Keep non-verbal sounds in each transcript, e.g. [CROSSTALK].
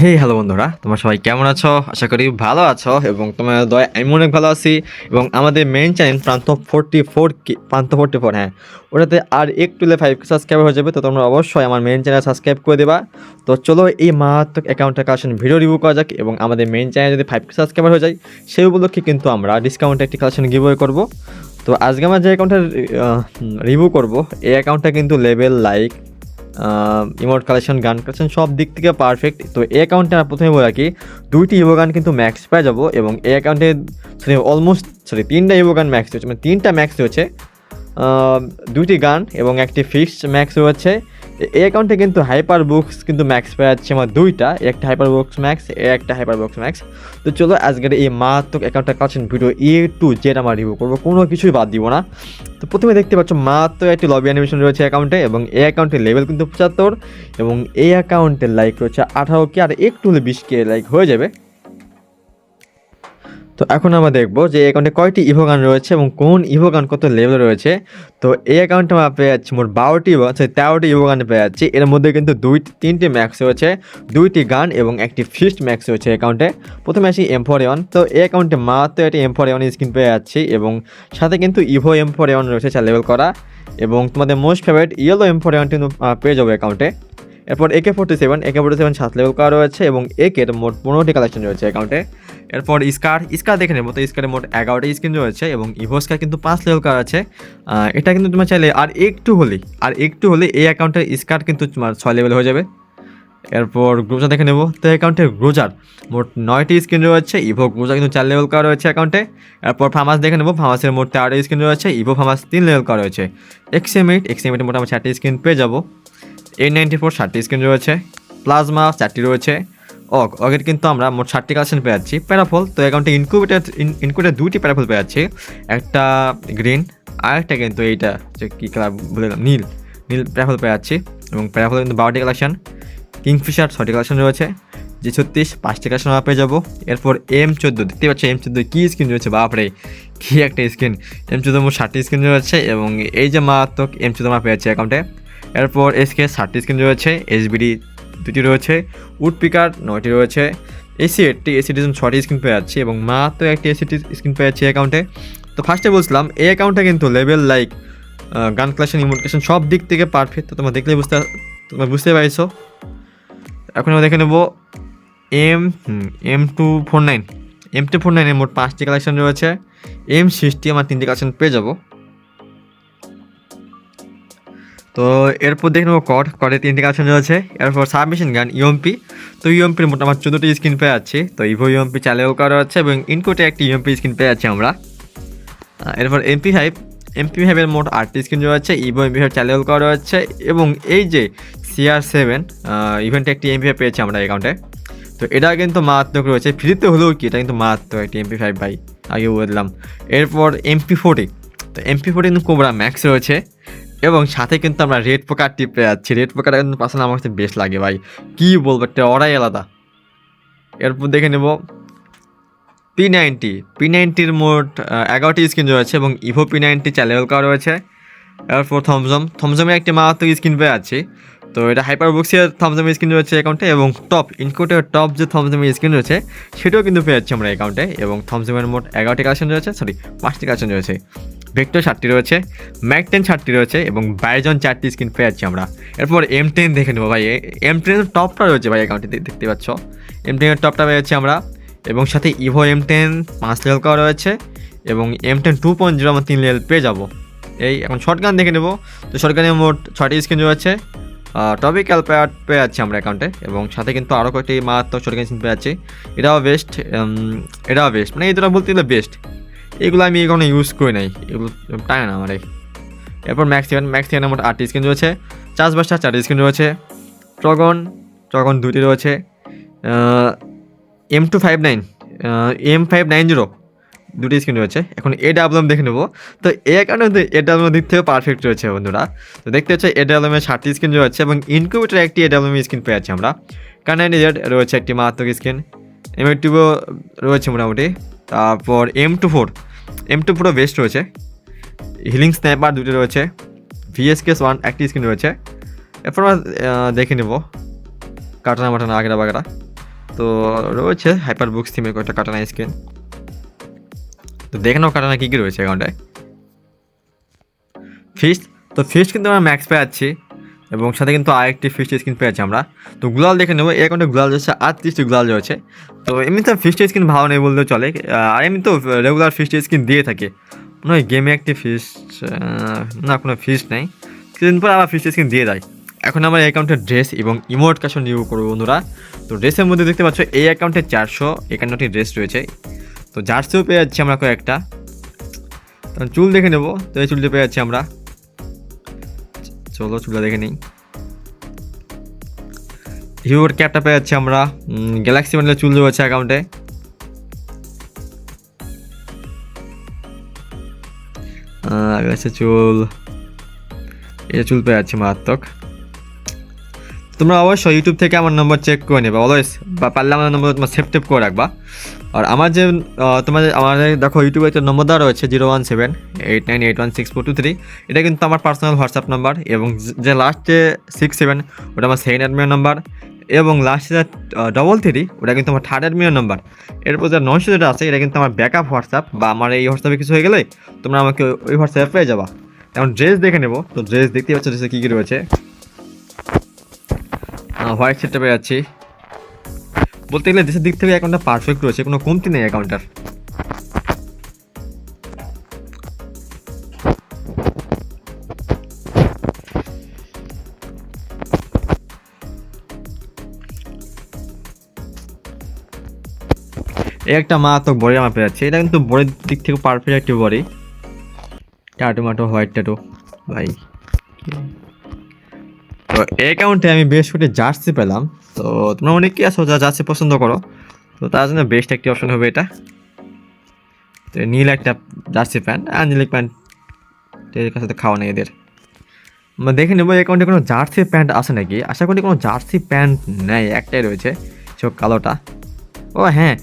হে hello বন্ধুরা। তোমরা সবাই কেমন আছো? আশা করি ভালো আছো এবং তোমার দয়া আমি অনেক ভালো আছি। এবং আমাদের main channel Pranta forty four Pranta forty four হ্যাঁ। ওটাতে আর একটু ফাইভ সাবস্ক্রাইব হয়ে যাবে, তো তোমরা অবশ্যই আমার মেন চ্যানেল সাবস্ক্রাইব করে দেবা। তো চলো এই মারাত্মক অ্যাকাউন্টের কালেকশন ভিডিও রিভিউ করা যাক এবং আমাদের মেন চ্যানেল যদি ফাইভ সাবস্ক্রাইবার হয়ে যায়, সেই উপলক্ষে কিন্তু আমরা ডিসকাউন্টে একটি কালেকশন গিভওয়ে করব। তো আজকে আমরা যে অ্যাকাউন্টটা রিভিউ করব, এই অ্যাকাউন্টটা কিন্তু level like emote collection, gun collection সব দিক থেকে পারফেক্ট তো এই অ্যাকাউন্টে আমরা প্রথমে বলে রাখি, দুইটি ইভো গান কিন্তু ম্যাক্স পেয়ে যাব এবং এই অ্যাকাউন্টে সরি অলমোস্ট সরি তিনটা ইভো গান ম্যাক্স হচ্ছে মানে তিনটা ম্যাক্স হচ্ছে দুইটি গান এবং একটি ফিক্সড ম্যাক্স হচ্ছে এই অ্যাকাউন্টে কিন্তু হাইপার বুকস কিন্তু ম্যাক্স পেয়ে যাচ্ছে আমার দুইটা, একটা হাইপার বুকস ম্যাক্স একটা হাইপার বুকস ম্যাক্স তো চলো আজকের এই মারাত্মক অ্যাকাউন্টটা collection video A to Z আমরা রিভিউ করব, কোনো কিছুই বাদ দিব না। তো প্রথমে দেখতে পাচ্ছ মাত্র একটি লবি অ্যানিমেশন রয়েছে অ্যাকাউন্টে এবং এই অ্যাকাউন্টের লেভেল কিন্তু পঁচাত্তর এবং এই অ্যাকাউন্টের লাইক রয়েছে আঠারো কে আর একটু হলে বিশ কে লাইক হয়ে যাবে। তো এখন আমরা দেখব যে এই অ্যাকাউন্টে কয়টি ইভো গান রয়েছে এবং কোন ইভো গান কত লেভেল রয়েছে। তো এই অ্যাকাউন্টে আমরা পেয়ে যাচ্ছি মোট বারোটি সরি তেরোটি ইভো গান পেয়ে যাচ্ছি। এর মধ্যে কিন্তু দুই তিনটি ম্যাক্স রয়েছে, দুইটি গান এবং একটি ফিস্ট ম্যাক্স রয়েছে অ্যাকাউন্টে প্রথমে আসি এম ফোর এন তো এই অ্যাকাউন্টে মাত্র একটি এম ফোর এন স্ক্রিন পেয়ে যাচ্ছি এবং সাথে কিন্তু ইভো এম ফোর এন রয়েছে চার লেভেল করা। এবং তোমাদের most favourite yellow M four কিন্তু পেয়ে যাবে অ্যাকাউন্টে এরপর AK forty seven AK forty seven সাত লেভেল করা রয়েছে এবং একের মোট পনেরোটি কালেকশন রয়েছে অ্যাকাউন্টে এরপর স্কার স্কার দেখে নেব। তো স্কারের মোট এগারোটা স্ক্রিন রয়েছে এবং ইভো স্কার কিন্তু পাঁচ লেভেল করা আছে। এটা কিন্তু তোমার চাইলে আর একটু হলেই আর একটু হলে এই অ্যাকাউন্টের স্কার কিন্তু তোমার ছয় লেভেল হয়ে যাবে। এরপর গ্রোজার দেখে নেব। তো অ্যাকাউন্টের গ্রোজার মোট নয়টি স্ক্রিন রয়েছে। ইভো গ্রোজার কিন্তু চার লেভেল করা রয়েছে অ্যাকাউন্টে এরপর ফার্মাস দেখে নেব। ফার্মাসের মোট তেরোটি স্ক্রিন রয়েছে। ইভো ফার্মাস তিন লেভেল করা রয়েছে। এক্সএমএইট এক্সএমএইটের মোট আমরা চারটি স্ক্রিন পেয়ে যাব। এইট নাইনটি ফোর ষাটটি স্ক্রিন রয়েছে। প্লাজমা চারটি রয়েছে। অগ অগের কিন্তু আমরা মোট ষাটটি কালেকশন পেয়ে যাচ্ছি প্যারাফল, তো অ্যাকাউন্টে ইনকুবেটার ইনকুবেটার দুইটি প্যারাফল পেয়ে যাচ্ছি একটা গ্রিন আর একটা কিন্তু এইটা যে কী কালার বললাম নীল। নীল প্যারাফল পেয়ে যাচ্ছি এবং প্যারাফল কিন্তু বারোটি কালেকশন কিংফিশার ছটি কালেকশন রয়েছে। যে ছত্রিশ, পাঁচটি কালেকশন আমরা পেয়ে যাব। এরপর এম চোদ্দ, দেখতে পাচ্ছি এম চোদ্দ কী স্ক্রিন রয়েছে, বাপরে, কী একটা স্ক্রিন এম চোদ্দ মোট ষাটটি স্ক্রিন রয়েছে এবং এই যে মারাত্মক এম চোদ্দ আমরা পেয়ে যাচ্ছি অ্যাকাউন্টে এরপর এসকে ষাটটি স্ক্রিন রয়েছে। এসবিডি দুটি রয়েছে উড পিকার নয়টি রয়েছে। এসি এইটটি এসি ডিজন ছটি স্ক্রিন পেয়ে যাচ্ছি এবং মাত্র একটি এসিটি স্ক্রিন পেয়ে যাচ্ছি অ্যাকাউন্টে তো ফার্স্টে বলছিলাম, এই অ্যাকাউন্টে কিন্তু লেভেল লাইক গান ক্লাসেন ইমোটিকেশন সব দিক থেকে পারফেক্ট তো তোমরা দেখলে বুঝতে, তোমরা বুঝতে পারছ। এখন আমরা দেখে নেব M M two four nine M two four নাইনের মোট পাঁচটি কালেকশন রয়েছে। এম সিক্সটি আমার তিনটি কালেকশন পেয়ে যাব। তো এরপর দেখে নেব কট কটে তিনটে কালেকশন রয়েছে এরপর সাবমিশন গান ইউএমপি তো ইউএমপির মোট আমার চোদ্দোটি স্ক্রিন পেয়ে যাচ্ছি তো ইভো ইউএমপি চালেও করা হচ্ছে এবং ইনকোটে একটি ইউএমপি স্ক্রিন পেয়ে যাচ্ছি আমরা এরপর এমপি ফাইভ এমপি ফাইভের মোট আটটি স্ক্রিন রয়েছে ইভো এমপি ফাইভ চালেও করা হচ্ছে এবং এই যে সিআর সেভেন ইভেন্টে একটি এমপি ফাইভ পেয়েছি আমরা অ্যাকাউন্টে তো এটা কিন্তু মারাত্মক রয়েছে ফ্রিতে হলেও কি এটা কিন্তু মারাত্মক একটি এমপি ফাইভ ভাই আগে বললাম এরপর এমপি ফোর্টি তো এমপি ফোর্টি কিন্তু কোবরা ম্যাক্স রয়েছে এবং সাথে কিন্তু আমরা রেড পোকার টিপে যাচ্ছি রেড পোকারটা কিন্তু পার্সোনাল আমার কাছে বেশ লাগে ভাই। কী বলব, একটা অরাই আলাদা। এরপর দেখে নেব পি নাইনটি পি নাইনটির মোট এগারোটি স্ক্রিন রয়েছে এবং ইভো পি নাইনটি চার লেভেল করা রয়েছে। এরপর থমজম থমজমের একটি মারাত্মক স্ক্রিন পেয়ে আছে। তো এটা হাইপার বক্সের থমজমের স্ক্রিন রয়েছে অ্যাকাউন্টে এবং টপ ইনকোটের টপ যে থমজমের স্ক্রিন রয়েছে, সেটাও কিন্তু পেয়ে যাচ্ছি আমরা অ্যাকাউন্টে এবং থমজমের মোট এগারোটি কালেকশন রয়েছে সরি পাঁচটি কালেকশন রয়েছে। ভেক্টর ষাটটি রয়েছে ম্যাক টেন ষাটটি রয়েছে এবং বাইজন চারটি স্ক্রিন পেয়ে যাচ্ছি আমরা। এরপর এম টেন দেখে নেব ভাই। এম টেনের টপটা রয়েছে ভাই অ্যাকাউন্টে দেখতে পাচ্ছ? এম টেনের টপটা পেয়ে যাচ্ছি আমরা এবং সাথে ইভো এম টেন পাঁচ লেভেল করা রয়েছে এবং M ten two point zero আমরা তিন লেভেল পেয়ে যাব। এই, এখন শর্টগান দেখে নেব। তো শর্ট গানের মোট ছয়টি স্ক্রিন রয়েছে। টপিক্যাল প্যাড পেয়ে যাচ্ছি আমরা অ্যাকাউন্টে এবং সাথে কিন্তু আরও কয়েকটি মারাত্মক শর্ট গান স্ক্রিন পেয়ে যাচ্ছি। এটাও বেস্ট এটাও বেস্ট মানে এই দুটো বলতে গেলে বেস্ট এগুলো আমি এখনও ইউজ করি নাই। এগুলো টানে না আমার। এরপর ম্যাক্স সেভেনের মোট আটটি স্ক্রিন রয়েছে। চাষবাসটা চারটি স্ক্রিন রয়েছে। ট্রগন ট্রগন দুটি রয়েছে। M two five nine M five nine zero দুটি স্ক্রিন রয়েছে। এখন এ ডাবলম দেখে নেব। তো এ কারণে এ ডাবলমের দিক থেকে পারফেক্ট রয়েছে বন্ধুরা। তো দেখতে হচ্ছে এ ডাবলমের ষাটটি স্ক্রিন রয়েছে এবং ইনকিউবেটার একটি এ ডাবলমের স্ক্রিন পেয়ে যাচ্ছি আমরা। কানাইন জেড রয়েছে একটি মারাত্মক স্ক্রিন এম টুবো রয়েছে মোটামুটি। তারপর M two four M two ফোরও best রয়েছে। হিলিং স্ন্যাপার দুটো রয়েছে। ভিএসকেস ওয়ান একটি স্ক্রিন রয়েছে। এরপর আমরা দেখে নেব। কাটানা মাটানা, আগেরা বাগেরা। তো রয়েছে হাইপার বুকস থিমের কয়েকটা কাটানা স্ক্রিন তো দেখে নাও কাটানা কী কী রয়েছে অ্যাকাউন্টে ফিস্ট তো ফিস্ট কিন্তু আমরা ম্যাক্স পেয়ে এবং সাথে কিন্তু আরেকটি ফিস্ট স্ক্রিন পেয়েছি আমরা। তো গুলাল দেখে নেব এই অ্যাকাউন্টে গুলাল রয়েছে আটত্রিশটি গুলাল রয়েছে। তো এমনি তো ফিস্ট স্ক্রিন ভালো নেই বললেও চলে। আর এমনি তো রেগুলার ফিস্ট স্ক্রিন দিয়ে থাকে। মনে হয় গেমে একটি ফিস্ট না, কোনো ফিস্ট নেই। কিছুদিন পর আবার ফিস্ট স্ক্রিন দিয়ে দেয়। এখন আমার অ্যাকাউন্টের ড্রেস এবং ইমোট কাশন নিউ করব বন্ধুরা। তো ড্রেসের মধ্যে দেখতে পাচ্ছ, এই অ্যাকাউন্টে চারশো একান্নটি ড্রেস রয়েছে। তো জার্সিও পেয়ে যাচ্ছি আমরা কয়েকটা। চুল দেখে নেব, তো এই চুলটি পেয়ে যাচ্ছি আমরা। চলো চুলটা দেখে নিই। হিউর ক্যাপটা পেয়ে যাচ্ছি আমরা গ্যালাক্সি মানে চুল রয়েছে অ্যাকাউন্টে চুল। এ চুল পেয়ে যাচ্ছি মারাত্মক। তোমরা অবশ্যই ইউটিউব থেকে আমার নম্বর চেক করে নেবে। অলওয়েজ বা পারলে আমার নম্বর তোমার সেভ টেপ করে রাখবা। আর আমার যে তোমাদের আমাদের দেখো ইউটিউবে একটা নম্বর দেওয়া রয়েছে zero one seven eight nine eight one six four two three এটা কিন্তু আমার পার্সোনাল হোয়াটসঅ্যাপ নাম্বার এবং যে- লাস্ট যে সিক্স সেভেন ওটা আমার সেকেন্ড অ্যাডমিনের নাম্বার এবং লাস্টে যে ডবল থ্রি ওটা কিন্তু আমার থার্ড অ্যাডমিনের নাম্বার এরপর যে নয়শো যেটা আছে, এটা কিন্তু আমার ব্যাকআপ হোয়াটসঅ্যাপ বা আমার এই হোয়াটসঅ্যাপে কিছু হয়ে গেলে তোমরা আমাকে ওই হোয়াটসঅ্যাপে পেয়ে যাবা। এখন ড্রেস দেখে নেব। তো ড্রেস দেখতেই পাচ্ছ ড্রেসে কী কী রয়েছে? হোয়াইট সেটটা পেয়ে যাচ্ছি। বলতে গেলে দেশের দিক থেকে অ্যাকাউন্টটা পারফেক্ট রয়েছে, কোনো কমতি নেই অ্যাকাউন্টটার এই একটা মা তো বড়ি আমার পেয়ে যাচ্ছে। এটা কিন্তু বড়ির দিক থেকে পারফেক্ট একটি বড়ি টাটো মাটো হোয়াইট টাটু ভাই তো এই অ্যাকাউন্টে আমি বেশ কটি জার্সি পেলাম। তো তোমরা অনেকেই আছো যা জার্সি পছন্দ করো? তো তার জন্য বেস্ট একটি অপশন হবে এটা। তো নীল একটা জার্সি প্যান্ট আর নীল প্যান্ট এর কাছে তো খাওয়া নেই এদের। আমরা দেখে নেব অ্যাকাউন্টে কোনো জার্সি প্যান্ট আছে নাকি? আশা করি কোনো জার্সি প্যান্ট নেই, একটাই রয়েছে, সব কালোটা। ও হ্যাঁ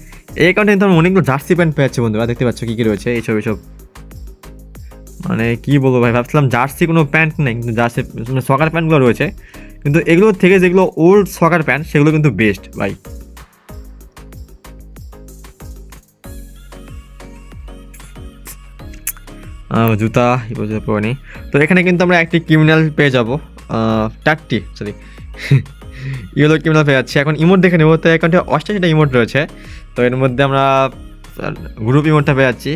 এই অ্যাকাউন্টে কিন্তু আমি অনেকগুলো জার্সি প্যান্ট পেয়েছি বন্ধুরা, দেখতে পাচ্ছ কী কী রয়েছে এইসব এইসব মানে কি বলব ভাই, ভাবছিলাম জার্সি কোনো প্যান্ট নেই, কিন্তু জার্সি মানে সকার প্যান্টগুলো রয়েছে। কিন্তু এগুলোর থেকে যেগুলো ওল্ড সকার প্যান্ট সেগুলো কিন্তু বেস্ট ভাই। জুতা পরিনি তো এখানে কিন্তু আমরা একটি ক্রিমিনাল পেয়ে যাব। চারটি সরি [LAUGHS] ইয়েলো ক্রিমিনাল পেয়ে যাচ্ছি। এখন ইমোট দেখে নেব। তো অ্যাকাউন্টে অষ্টাশিটা ইমোট রয়েছে। তো এর মধ্যে আমরা গ্রুপ ইমোটটা পেয়ে যাচ্ছি।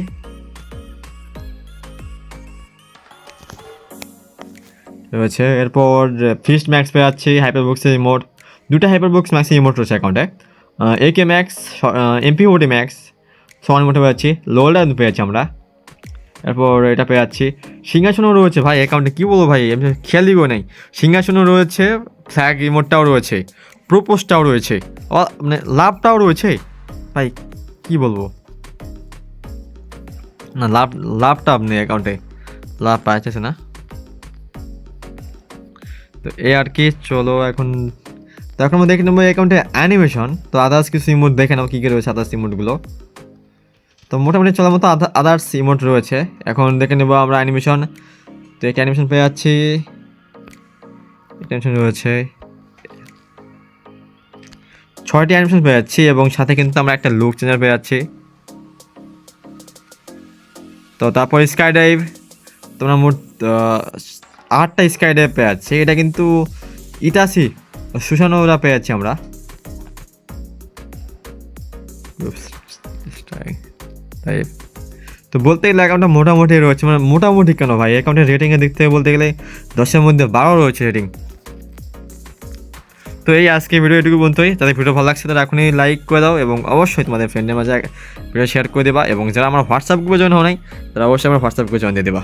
রয়েছে। এরপর ফিস্ট ম্যাক্স পেয়ে যাচ্ছি হাইপার বক্সের ইমোট দুটো হাইপার বক্স ম্যাক্সের ইমোট রয়েছে অ্যাকাউন্টে A K max MP OT max সমান মোটে পেয়ে যাচ্ছি লোলটা পেয়ে যাচ্ছি আমরা। এরপর এটা পেয়ে যাচ্ছি সিংহাসনও রয়েছে ভাই অ্যাকাউন্টে কী বলব ভাই, আমি খেয়ালিও নেই। সিংহাসনও রয়েছে ফ্ল্যাগ ইমোটটাও রয়েছে প্রোপোজটাও রয়েছে মানে লাভটাও রয়েছে। ভাই, কী বলব? না লাভ লাভটা আপনি অ্যাকাউন্টে লাভ পাইতেছে না। তো এই আর কি, চলো এখন। তো এখন আমরা দেখে নেব অ্যাকাউন্টে অ্যানিমেশন তো আদার্স কিছু ইমোট দেখে নাও কী কী রয়েছে আদার্স ইমোটগুলো তো মোটামুটি চলার মতো আদার্স ইমোট রয়েছে। এখন দেখে নেব আমরা অ্যানিমেশন তো একটা অ্যানিমেশন পেয়ে যাচ্ছি। অ্যানিমেশন রয়েছে। ছয়টি অ্যানিমেশন পেয়ে যাচ্ছি এবং সাথে কিন্তু আমরা একটা লুক চেঞ্জার পেয়ে যাচ্ছি। তো তারপর স্কাই ডাইভ তোমরা মোট আটটা স্কাই ডাইভ পেয়ে যাচ্ছি। এটা কিন্তু ইটাসি ইতাসি সুশানোরা পেয়ে যাচ্ছি আমরা। তো বলতে গেলে অ্যাকাউন্টটা মোটামুটি রয়েছে। মানে মোটামুটি কেন ভাই? অ্যাকাউন্টের রেটিংয়ের দিক থেকে বলতে গেলে দশের মধ্যে বারো রয়েছে রেটিং তো এই আজকে ভিডিও এটুকু বলতেই তাদের ভিডিও ভালো লাগছে তারা এখনই লাইক করে দাও এবং অবশ্যই তোমাদের ফ্রেন্ডের মাঝে ভিডিও শেয়ার করে দেবা। এবং যারা আমার হোয়াটসঅ্যাপ গ্রুপে জয়েন হও নাই তারা অবশ্যই আমার হোয়াটসঅ্যাপ গ্রুপে জয়েন দিয়ে দেবা।